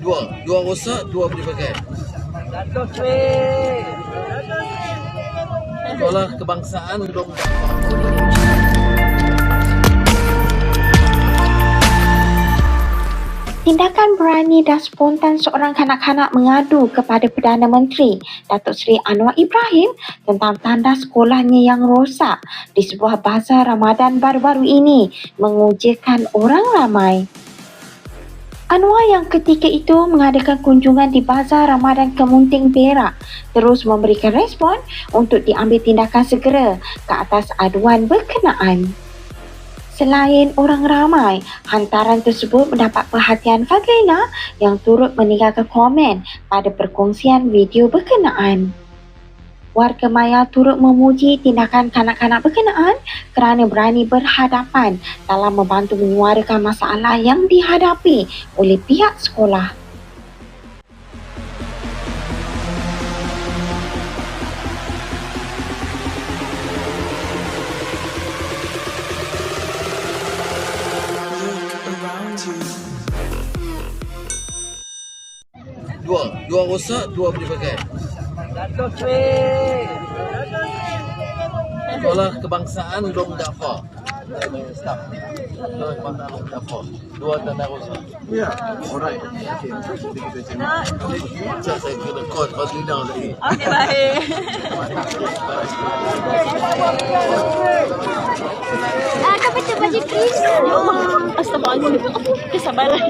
Dua. Dua rosak, dua boleh pakai. Datuk Sri. Sekolah kebangsaan belum Tindakan berani dan spontan seorang kanak-kanak mengadu kepada Perdana Menteri Datuk Seri Anwar Ibrahim tentang tanda sekolahnya yang rosak di sebuah bazar Ramadan baru-baru ini mengujakan orang ramai. Anwar yang ketika itu mengadakan kunjungan di Bazar Ramadan Kemunting Perak terus memberikan respon untuk diambil tindakan segera ke atas aduan berkenaan. Selain orang ramai, hantaran tersebut mendapat perhatian Fadlina yang turut meninggalkan komen pada perkongsian video berkenaan. Warga maya turut memuji tindakan kanak-kanak berkenaan kerana berani berhadapan dalam membantu menyuarakan masalah yang dihadapi oleh pihak sekolah. dua. Dua rosak, dua boleh pakai. Datuk Sri. Sekolah kebangsaan belum dafa. Staff. Sekolah kebangsaan dafa. Dua tanda rosak. Yeah, alright. Okay, kita cakap. Macam saya kena call Fazlina tadi. Okey baik. Ah, kau baca baju Chris. Astagfirullahaladzim. Kesabaran.